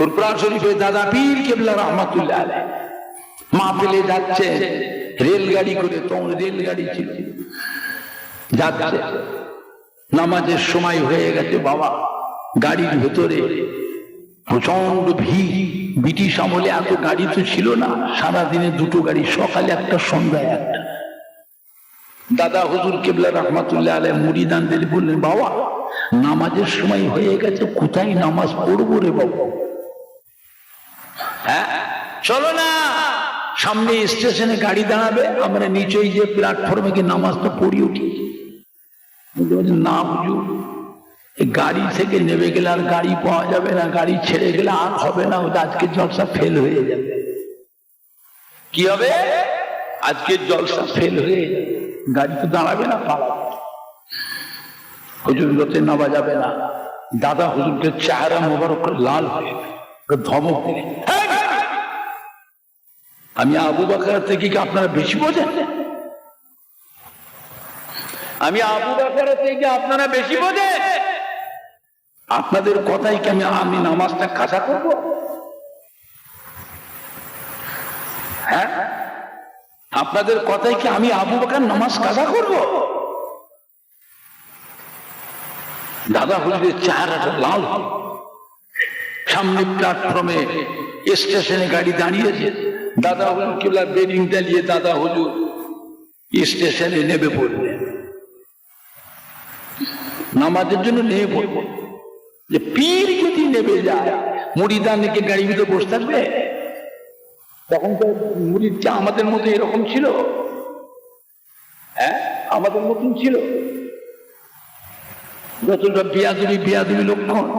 ফুরপুরা শরীফে দাদা পীর কেবলা রহমাতুল্লাহ আলাইহ। মাহফিলে যাচ্ছে, রেলগাড়ি করে তখন রেলগাড়ি ছিল। যাচ্ছে। নামাজের সময় হয়ে গেছে বাবা। গাড়ির ভেতরে প্রচণ্ড ভিড়। ব্রিটিশ আমলে এত গাড়ি তো ছিল না। সারাদিনে দুটো গাড়ি, সকালে একটা, সন্ধ্যায় একটা। দাদা হুজুর কেবলা রহমাতুল্লাহ আলাই মুড়িদানদের বললেন, বাবা, নামাজের সময় হয়ে গেছে, কোথায় নামাজ পড়ব রে বাবা? হ্যাঁ? চলো না। সামনে স্টেশনে গাড়ি দাঁড়াবে আমরা নিচেই যে প্ল্যাটফর্মে গিয়ে নামাজটা পড়ি উঠি। না বুঝু গাড়ি থেকে নেমে গেলে আর গাড়ি পাওয়া যাবে না গাড়ি ছেড়ে গেলে আর হবে না আজকে জলসা ফেল হয়ে যাবে। কি হবে? আজকে জলসা ফেল হয়ে যাবে। গাড়ি তো দাঁড়াবে না পালাবে। হুজুর নামা যাবে না। দাদা হুজুরকে চেহারা মোবারক লাল হয়ে ধমক দিলেন "এই, আমি আবু বাকার থেকে কি আপনারা বেশি বোঝেন? আমি আবু বাকার থেকে আপনারা বেশি বোঝেন? আপনাদের কথাই কি আমি আমি নামাজটা কাজা করব? হ্যাঁ? আপনাদের কথাই কি আমি আবু বাকার নামাজ কাজা করব? দাদা হুজুরের চেহারাটা লাল। সামনে প্ল্যাটফর্মে স্টেশনে গাড়ি দাঁড়িয়েছে। দাদা হুজুর কিবলা বেডিং চালিয়ে দাদা হুজুর স্টেশনে নেবে পড়বে। নামাজের জন্য নেমে পড়বে। যে পীর যদি নেবে যায় মুড়িদানকে গাড়ি ভিতরে বসে থাকবে? তখন তো মুড়ির চা আমাদের মতো এরকম ছিল? হ্যাঁ? আমাদের মতন ছিল? যতটা বিয়াদুরি বিয়াদুরি লক্ষণ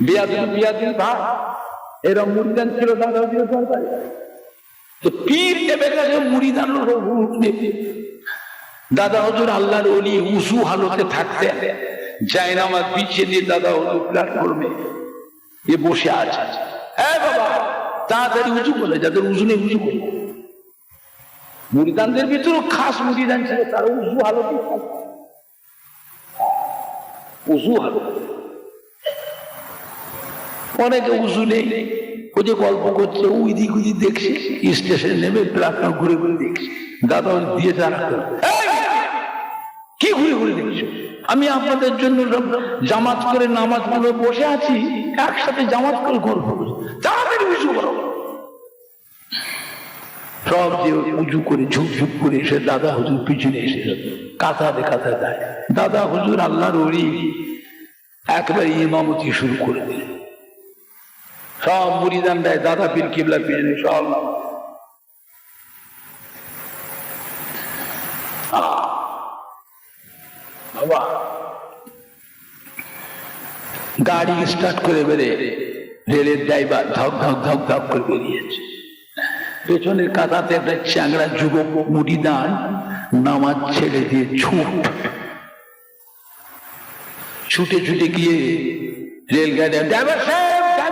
বিয়াদুরি বিয়াদুরি ভাই এরকম মুড়িদান ছিল দাদা হুজুরের সরকারি। তো পীর নেবে গেছে মুড়িদান নেবে দাদা হজুর আল্লাহর অলি উসু হালতে থাকতেন যায় না আমার পিছিয়ে দিয়ে দাদা হুজুর প্ল্যাটফর্মে এ বসে আছে। হ্যাঁ বাবা, তাড়াতাড়ি উঁচু বলে যাদের উজু নেই, উঁচু বলে মুরিদানদের ভিতরেও খাস মুড়িদান ছিল, তারা উজু হালতে থাকতো। উজু হালত। অনেকে উজু নেই ও যে গল্প করছে, ওই দিক ওই দিক দেখছে, স্টেশন নেমে প্ল্যাটফর্ম ঘুরে ঘুরে দেখছে। দাদা একটা। এই! কি ঘুরে ঘুরে দেখছ? আমি আপনাদের জন্য জামাত করে নামাজ পড়ে বসে আছি, একসাথে জামাত করে গল্প করছি তাড়াতাড়ি উঁচু করো। সব যে উঁচু করে ঝুপ ঝুপ করে এসে দাদা হুজুর পিছনে এসে কাতারে কাতা দেয় দাদা হুজুর আল্লাহর ওরি একবার ইমামতি শুরু করে দিলেন। সব মুড়িদান দেয়, দাদা পীর কিবলা পিছনে সব বাবা। গাড়ি স্টার্ট করে বেড়ে রেলের ড্রাইভার ধক ধক ধক ধক করে বেরিয়েছে। পেছনের কাতাতে একটা চ্যাংড়া যুবক মুড়িদান নামাজ ছেড়ে দিয়ে ছুট। ছুটে ছুটে গিয়ে রেলগাড়ি ড্রাইভার সাহেব!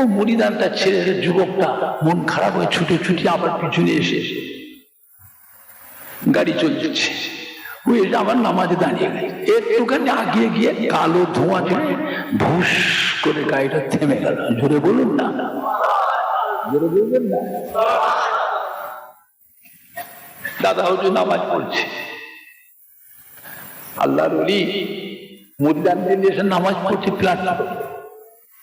ও মুড়িদানটা ছেড়ে যুবকটা মন খারাপ হয়ে ছুটে ছুটে আবার পিছনে এসে গাড়ি চলছে। ওই আবার নামাজে দাঁড়িয়ে একটুখানি আগিয়ে গিয়ে কালো ধোঁয়া চলে ভুস করে গাড়িটা থেমে গেল। জোরে বলুন না। জোরে বলবেন না। দাদা হুজুর নামাজ পড়ছে। আল্লাহর অলি মুদ্দান এসে নামাজ পড়ছে প্ল্যাটফর্ম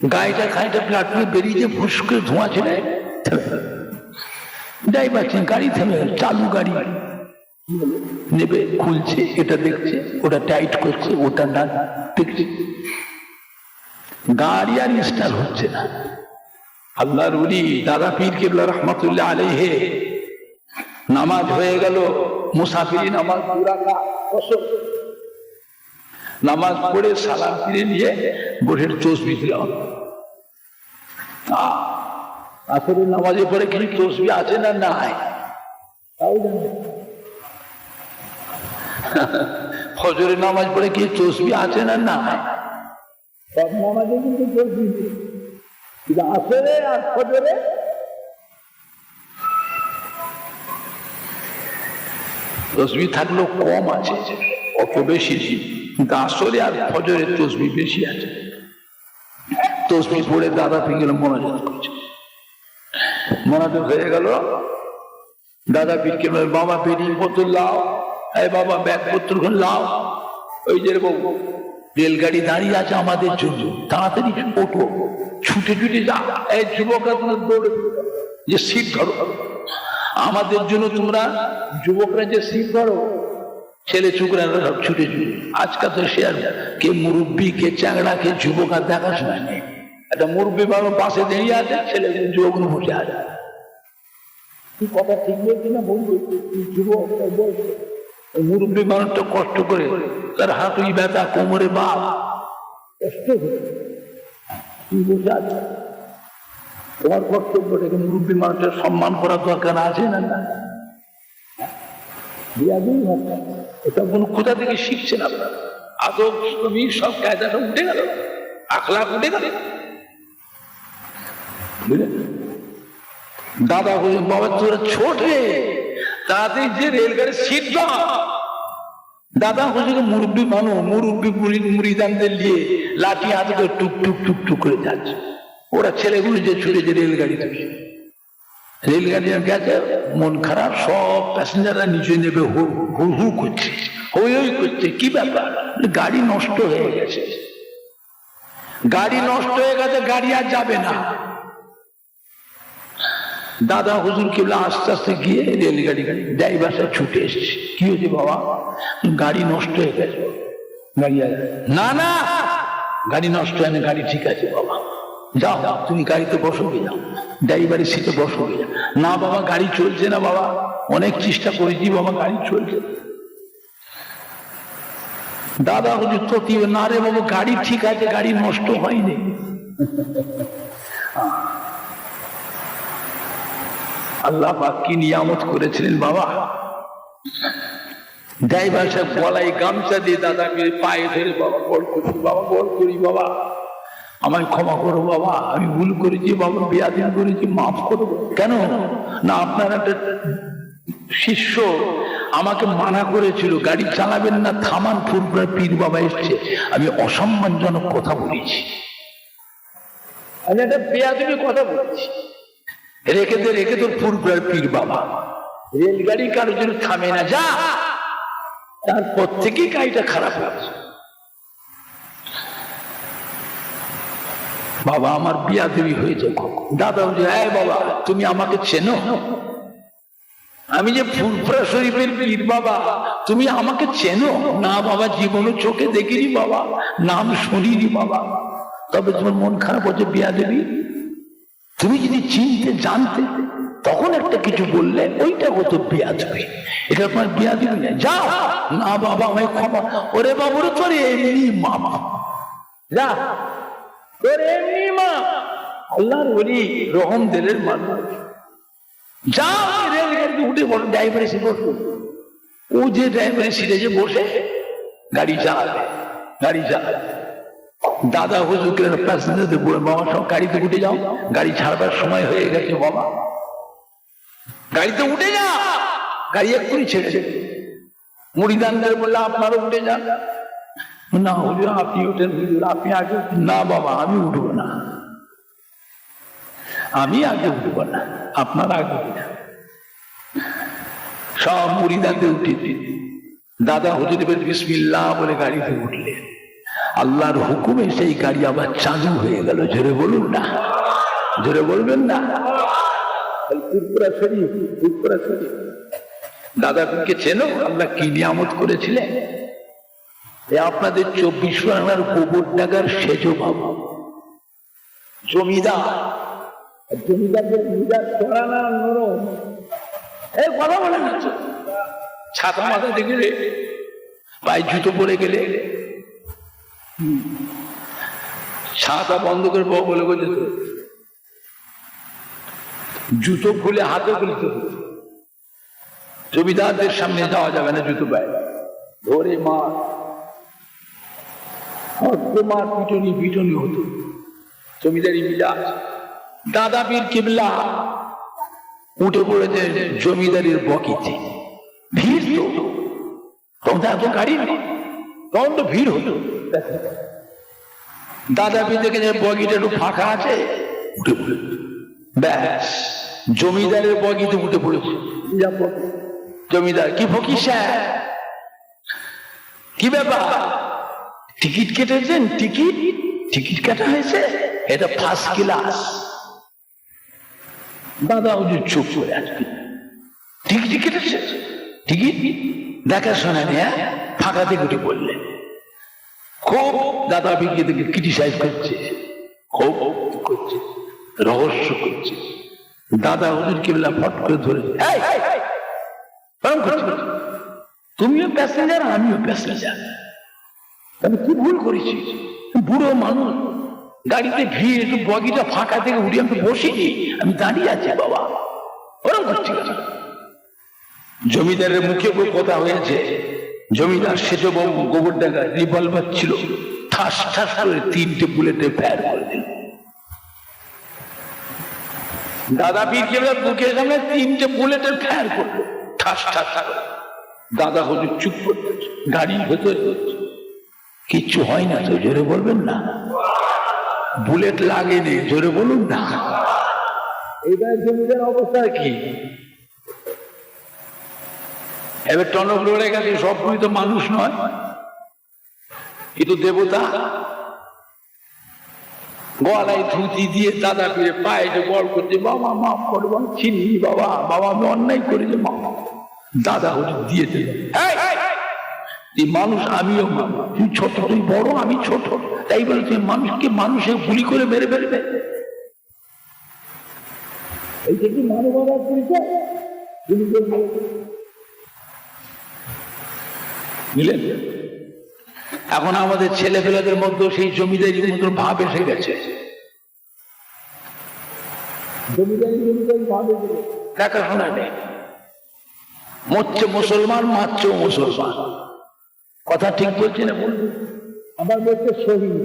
গাড়িটা খাইটা প্ল্যাটফর্মে বেরিয়ে যে ফুস করে ধোঁয়া ছেড়ে যাই পাচ্ছেন গাড়ি থেমে গেল, চালু গাড়ি। নেবে খুলছে এটা দেখছে ওটা টাইট করছে ওটা না দেখছে। গাড়ি আর স্টার্ট হচ্ছে না। আল্লাহর উলি দাদা পীর কেবলা রহমতুল্লাহ আলাইহে নামাজ হয়ে গেল মুসাফিরি নামাজ পুরাকা কসর নামাজ পড়ে সালাম ফিরে নিয়ে বোটের চোষ দিলাম আসলে নামাজে পরে কিছু তসবি আছে না নাই তাও জানি। ফজরের নামাজ পড়ে কি তসবি আছে না নাই সব নামাজে কিন্তু তসবি। কিন্তু আর ফজরে তসবি থাকলেও কম আছে, অত বেশি। কিন্তু আসরে আর ফজরের তসবি বেশি আছে। তসবি পড়ে দাদা ফিঙ্গেল মনোযোগ করছে। মনোযোগ হয়ে গেল। দাদা পীরকে বাবা বেরিয়ে পত্র লাও। এই বাবা, ব্যাগ পত্র লাও। ওই যে বাবু রেলগাড়ি দাঁড়িয়ে আছে আমাদের জন্য। তাড়াতাড়ি ওঠো। ছুটে ছুটে যা। এই তোমরা দৌড়ে। যে সিট ধরো। আমাদের জন্য তোমরা যুবকরা যে সিট ধরো। ছেলে চুকরা সব ছুটে ছুটে আজকাল তো সে আর কে মুরব্বী, কে চ্যাংড়া, কে যুবক আর দেখাশোনা নেই। একটা মুরব্বী বাবা পাশে দাঁড়িয়ে আছে, ছেলে যুবক বসে আছে। তুই কথা ঠিক বলছি না ভুল যুবক মুরব্বী মানুষটা কষ্ট করে, তার হাতুই ব্যথা, কোমরে বা কষ্ট তুই বুঝে আছো? তোমার কর্তব্যটাকে মুরব্বী মানুষের সম্মান করার দরকার আছে না না? বিয়াদিন হবে এটা কোন কোথা থেকে শিখছেন আপনারা? আদব তুমি সব কায়দাটা উঠে গেল। আখলাখ উঠে গেল। দাদা বলে বাবা, তোরা ছোট রে। তাড়াতাড়ি যে রেলগাড়ি সিট দাও। দাদা হুজুর মুরব্বী মানুষ, মুরব্বী মুড়ি মুড়িদানদের নিয়ে লাঠি হাতে টুক টুক টুক টুক করে যাচ্ছে। ওরা ছেলেগুলো যে ছুটে যে রেলগাড়ি রেলগাড়ি গেছে, মন খারাপ, সব প্যাসেঞ্জাররা নিচে নেবে, হু হু করছে। হই হই করছে, কি ব্যাপার? গাড়ি নষ্ট হয়ে গেছে। গাড়ি নষ্ট হয়ে গেছে, গাড়ি আর যাবে না। দাদা হুজুর কেবলা আস্তে আস্তে গিয়ে রেলগাড়ি, গাড়ি, ড্রাইভার ছুটে এসেছে। কি হয়েছে বাবা? গাড়ি নষ্ট হয়ে গেছে। গাড়ি আর না না, গাড়ি নষ্ট হয় না গাড়ি ঠিক আছে বাবা। যাও, তুমি গাড়িতে বসো। গে যাও ড্রাইভারের সিটে বসো। গে যাও না বাবা, গাড়ি চলছে না বাবা। অনেক চেষ্টা করেছি বাবা, গাড়ি চলছে। দাদা হুজুর তো না রে বাবা, গাড়ি ঠিক আছে, গাড়ি নষ্ট হয়নি। আল্লাহ কি নিয়ামত করেছিলেন বাবা? ড্রাইভার সাহেব গলায় গামছা দিয়ে, দাদা পায়ে ধরে বাবা, গোল করি, বাবা, গোল করি, বাবা। আমায় ক্ষমা করো বাবা, আমি ভুল করেছি বাবা বিয়াদিন করেছি, মাফ করো। কেন? না, আপনার একটা শিষ্য আমাকে মানা করেছিল, গাড়ি চালাবেন না, থামান ফুরপুরা পীর বাবা এসছে। আমি অসম্মানজনক কথা বলেছি। আমি একটা বেয়াদবি কথা বলেছি। রেখে দে, রেখে তোর ফুরপুরার পীর বাবা। রেলগাড়ি কারোর জন্য থামে না, যা। তারপর থেকেই গাড়িটা খারাপ হয়েছে বাবা, আমার বিয়া দেবী হয়েছে দাদা বলছে হ্যাঁ বাবা, তুমি আমাকে চেনো? আমি যে ফুলপুরা শরীফের পীর বাবা, তুমি আমাকে চেনো? না বাবা, জীবনে চোখে দেখিনি বাবা, নাম শুনিনি বাবা। তবে তোমার মন খারাপ হচ্ছে বিয়া দেবী? তুমি যদি চিনতে, জানতে, তখন একটা কিছু বললে, ওইটা হতো বিয়া দেবে। এটা তোমার বিয়া দিবি না যাও। না বাবা, আমায় ক্ষমা। ওরে বাবুরে, তোর এমনি মামা। যা। তোর এমনি আল্লাহর বলি রহম দিলের মানুষ। যা রেলগাড়িতে উঠে বলো ড্রাইভার এসে বসো ও যে ড্রাইভারের সিটে যে বসে, গাড়ি চালাবে গাড়ি চালাবে। দাদা হুজুরকে প্যাসেঞ্জারদের বলে, বাবা, সব গাড়িতে উঠে যাও, গাড়ি ছাড়বার সময় হয়ে গেছে, বাবা। গাড়িতে উঠে যা, গাড়ি এক্ষুনি ছেড়েছে মুড়িদানদের বললে, আপনারও উঠে যান। না হুজুর, আপনি উঠেন হুজুর, আপনি আগে না বাবা, আমি উঠবো না। আমি আগে না, আপনার আগে সব মুড়িদানদের উঠে দিন দাদা হুজুর বিসমিল্লাহ বলে গাড়িতে উঠলে আল্লাহর হুকুমে সেই গাড়ি আবার চালু হয়ে গেল। জোরে বলুন না, জোরে বলবেন না। চেনো, আল্লাহ কি নিয়ামত করেছিলেন? আপনাদের চব্বিশ পরগনার গোবর ডাকার সেজ বাবা জমিদার জমিদারদের জমিদার চড়া না, নরম। এই কথা বলে না ছাতা মাথা দেখলে, পায়ে জুতো পরে গেলে। ছাতা বন্ধ করে বউ বলে বলে জুতো খুলে হাতে খুলতে জমিদারদের সামনে যাওয়া যাবে না জুতো পায়। ধরে মা মার পিটনি পিটনি হতো। জমিদারি মিলাজ দাদা পীর কিবলা উঠে পড়েছে জমিদারির বকিতে। ভিড় তো। তখন এত গাড়ি নেই। তখন তো ভিড় হতো দাদা পীর দেখে যে বগিটা একটু ফাঁকা আছে। উঠে পড়েছে। ব্যাস, জমিদারের বগিতে উঠে পড়েছে। জমিদার, কি ফকি কি ব্যাপার? টিকিট কেটেছেন? টিকিট? টিকিট কাটা হয়েছে? এটা ফার্স্ট ক্লাস দাদা ওদের চুপ করে আছে। টিকিট কেটেছে টিকিট দেখাশোনা নিয়ে, ফাঁকা থেকে উঠে পড়লেন খুব দাদা থেকে ক্রিটিসাইজ করছে, খুব করছে, রহস্য করছে। দাদা ওদের কেবলা ফট করে করছে। তুমিও প্যাসেঞ্জার আমিও প্যাসেঞ্জার আমি কি ভুল করেছি? বুড়ো মানুষ। গাড়িতে ভিড়, একটু বগিটা ফাঁকা থেকে উঠে আমি বসিনি আমি দাঁড়িয়ে আছি, বাবা। ওরকম করছি। জমিদারের মুখে বই কথা হয়েছে। জমিদার সেজো গোবর ডাকা রিভলভার ছিল। ঠাস ঠাস করে তিনটে বুলেটে ফায়ার করে দিল। দাদা পীর কেবল বুকের সামনে তিনটে বুলেটের ফায়ার করল। ঠাস ঠাস দাদা হুজুর চুপ করতে গাড়ির ভেতরে কিচ্ছু হয় না তো, জোরে বলবেন না। বুলেট লাগেনি, জোরে বলুন না। এবার জমিদার অবস্থা কি? এবার টনক লড়ে গেছে সবগুলি তো মানুষ নয়, কিন্তু দেবতা গলায় ধুতি দিয়ে দাদা ফিরে পায়ে যে বল করছে, বাবা, মাফ করব চিনি, বাবা বাবা, আমি অন্যায় করেছি মা দাদা হুজুর দিয়েছে। মানুষ আমিও তুই ছোট, তুই বড়, আমি ছোট। তাই বলে তুই মানুষকে মানুষে গুলি করে মেরে ফেলবে। বুঝলেন? এখন আমাদের ছেলে পেলেদের মধ্যে সেই জমিদারি মতন ভাব এসে গেছে। ভাব এসে গেছে। দেখাশোনা নেই। মরছে মুসলমান, মারছেও মুসলমান। কথা ঠিক বলছি না বলব? আমার বলছে শহীদ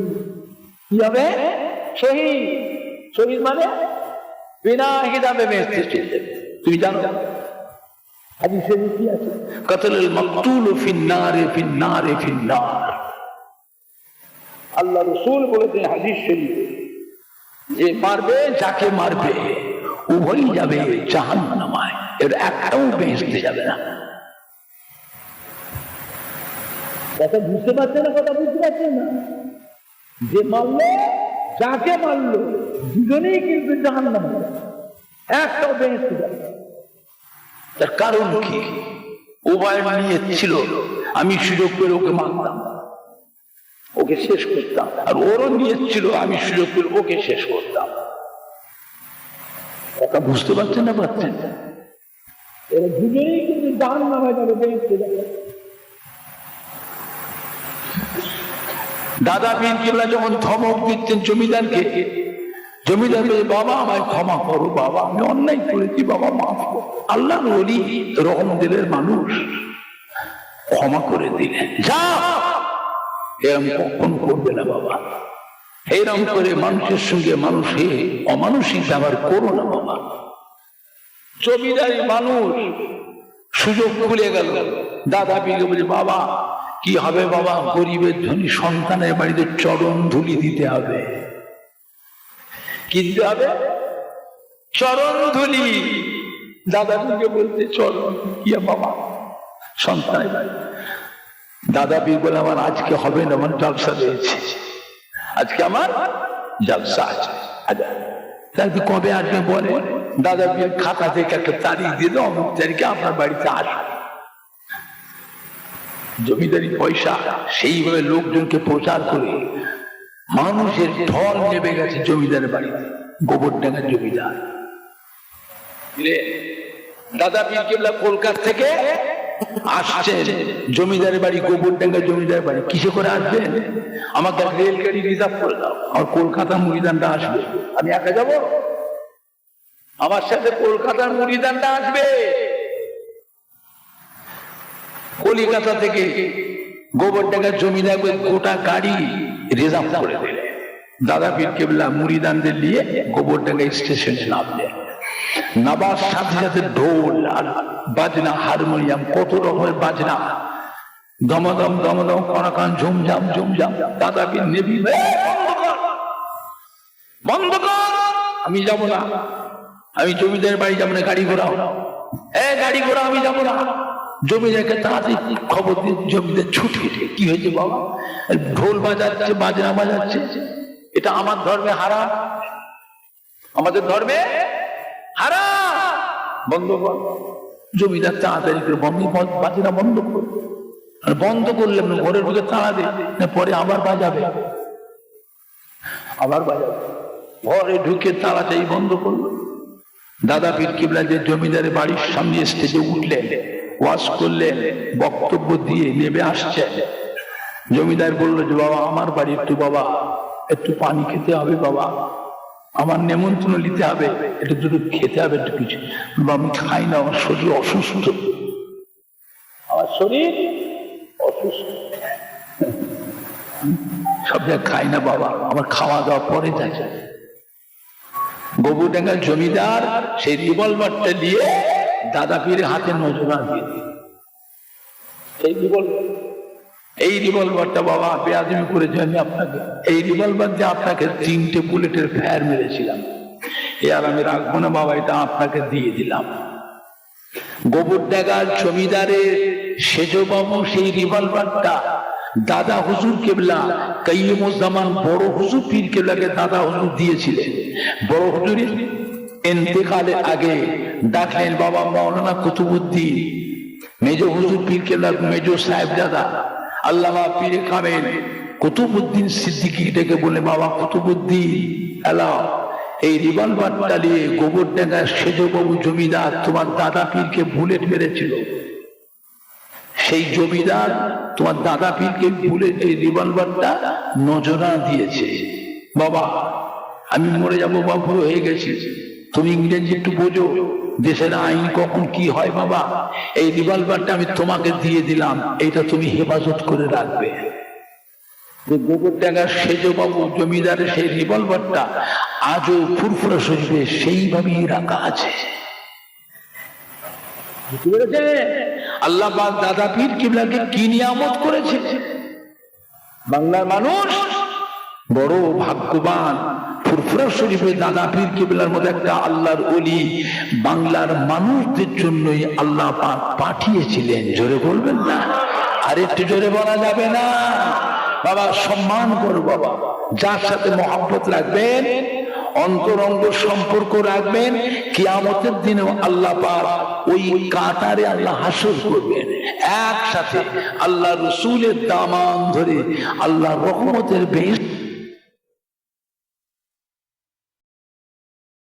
কি হবে? শহীদ শহীদ মানে বিনা হিসাবে বেঁচতে চলে তুমি জানো? হাদিসে কি আছে। কতল মকতুল ফিন্নারে ফিন্নারে ফিন্নার। আল্লাহ রসুল বলেছেন হাদিস শরীফ যে মারবে যাকে মারবে উভয়ই যাবে জাহান নামায় এর একটাও বেঁচতে যাবে না। কথা বুঝতে পারছে না কথা বুঝতে পারছেন না। যে মারলো যাকে মারলো দুজনেই কিন্তু জাহান নামে একটাও না। তার কারণ কি? উভয় নিয়ে ছিল। আমি সুযোগ করে ওকে মারতাম। ওকে শেষ করতাম। আর ওরও নিয়ে ছিল আমি সুযোগ করে ওকে শেষ করতাম। কথা বুঝতে পারছেন না পারছেন? না? এরা দুজনেই কিন্তু জাহান নামে যাবে বেঁচতে যাবে। দাদা পীর কিবলা যখন ধমক দিচ্ছেন জমিদারকে জমিদার বলে বাবা, আমায় ক্ষমা করো, বাবা, আমি অন্যায় করেছি, বাবা, মাফ করো। আল্লাহ বলি রকম দিলের মানুষ ক্ষমা করে দিলেন। যা! এরম কখনো করবে না, বাবা। এরম করে মানুষের সঙ্গে মানুষে অমানসিক ব্যবহার করো না, বাবা। জমিদারি মানুষ সুযোগ খুলে গেল। দাদা পিকে বলে বাবা কি হবে বাবা? গরিবের ধনী সন্তানের বাড়িতে চরণ ধুলি দিতে হবে। কি দিতে হবে? চরণ ধুলি। দাদা পিকে বলতে, চরণ কি বাবা, সন্তানের দাদা পীর বলে, আমার আজকে হবে না, আমার জলসা রয়েছে। আজকে আমার জলসা আছে। আচ্ছা তাহলে কবে আসবে বলে? দাদা পীর খাতা থেকে একটা তারিখ দিয়ে দাও, অমুক তারিখে আপনার বাড়িতে আসবে। জমিদারি পয়সা, সেইভাবে লোকজনকে প্রচার করে মানুষের ঢল নেমে গেছে জমিদারের বাড়িতে গোবর ডাঙ্গার জমিদার দাদা পীর কেবলা কলকাতা থেকে আসছেন। জমিদারের বাড়ি গোবর ডাঙ্গা জমিদার বাড়ি, কিসে করে আসবেন? আমাকে রেলগাড়ি রিজার্ভ করে দাও। আমার কলকাতা মুড়িদানটা আসবে। আমি একা যাব? আমার সাথে কলকাতার মুড়িদানটা আসবে? কলিকাতা থেকে গোবরডাঙ্গা জমি থাকবে গোটা গাড়ি রিজার্ভ করে দিলে দাদা পীর কেবলা মুড়িদানদের নিয়ে গোবরডাঙ্গা স্টেশনে নামলে নাবার সাথে সাথে ঢোল আর বাজনা হারমোনিয়াম কত রকমের বাজনা। দমদম দমদম, করাকান, ঝুমঝাম ঝুমঝাম। দাদা পীর নেবি বন্ধ কর আমি যাব না। আমি জমিদার বাড়ি যাব না, গাড়ি ঘোড়াও এ, গাড়ি ঘোড়া আমি যাব না। জমিদারকে তাড়াতাড়ি খবর দিয়ে জমিদার ছুটি কি হয়েছে বাবা? ঢোল বাজাচ্ছে বাজনা বাজাচ্ছে। এটা আমার ধর্মে হারা আমাদের ধর্মে হারা বন্ধ কর। জমিদার তাড়াতাড়ি করে বন্ধ বাজনা বন্ধ কর। আর বন্ধ করলে না, ঘরের ঢুকে তাড়া দে পরে আবার বাজাবে। আবার বাজাবে। ঘরে ঢুকে তাড়া চাই বন্ধ করল। দাদা পীর কিবলা যে জমিদারের বাড়ির সামনে স্টেজে উঠলেন। ওয়াজ করলে বক্তব্য দিয়ে নেমে আসছে। জমিদার বলল, যে বাবা, আমার বাড়ি একটু বাবা, একটু পানি খেতে হবে বাবা। আমার নেমন্ত্রণ নিতে হবে, একটু দুটো খেতে হবে, একটু কিছু। আমি খাই না, আমার শরীর অসুস্থ। আমার শরীর অসুস্থ। সব জায়গায় খাই না বাবা, আমার খাওয়া দাওয়া পরে যায়। গোবরডাঙ্গার জমিদার সেই রিভলভারটা দিয়ে দাদা পীরের হাতে নজরা দিয়ে। এই রিভলভার এই রিভলভারটা বাবা বেয়াদমি করেছে আমি আপনাকে। এই রিভলভার দিয়ে আপনাকে তিনটে বুলেটের ফায়ার মেরেছিলাম। আর আমি রাখব না বাবা, এটা আপনাকে দিয়ে দিলাম। গোবর গোবরডাঙ্গার জমিদারের সেজবাবু সেই রিভলভারটা দাদা হুজুর কেবলা কাইমুজ্জামান বড় হুজুর পীর কেবলাকে দাদা হুজুর দিয়েছিলেন। বড় হুজুরের এতেকালের আগে ডাকলেন, বাবা মাওলানা কুতুবুদ্দিন মেজ হুজুর পীর কেবলা মেজ সাহেব দাদা, আল্লামা পীর কামেল কুতুবুদ্দিন সিদ্দিকি ডেকে বলে, বাবা কুতুবুদ্দিন এলাও এই রিভলভারটা নিয়ে গোবরডাঙ্গার সেজবাবু জমিদার তোমার দাদা পীরকে বুলেট মেরেছিল। সেই জমিদার তোমার দাদা পীরকে ভুলে এই রিভলভারটা নজরা দিয়েছে। বাবা, আমি মরে যাব বা বুড়ো হয়ে গেছি। তুমি ইংরেজি একটু বোঝো। দেশের আইন কখন কি হয় বাবা? এই রিভলভারটা আমি তোমাকে দিয়ে দিলাম। এটা তুমি হেফাজত করে রাখবে। যে গোবরডাঙ্গার সেজ বাবু জমিদারের সেই রিভলভারটা আজও ফুরফুরা শরীফে সেইভাবেই রাখা আছে। আল্লাহ দাদা পীর কিবলাকে কি নিয়ামত করেছে? বাংলার মানুষ বড় ভাগ্যবান। ফুরফুরা শরীফে দাদা পীর কিবলার মধ্যে একটা আল্লাহর অলি বাংলার মানুষদের জন্যই আল্লাহ পাঠিয়েছিলেন। জোরে বলবেন না? আর একটু জোরে বলা যাবে না? বাবা, সম্মান করো বাবা। যার সাথে মহাব্বত রাখবেন অন্তরঙ্গ সম্পর্ক রাখবেন, কিয়ামতের দিনেও আল্লাহ পাক ওই কাতারে আল্লাহ হাসর করবেন। একসাথে আল্লাহ রসুলের দামান ধরে আল্লাহ রহমতের বেশ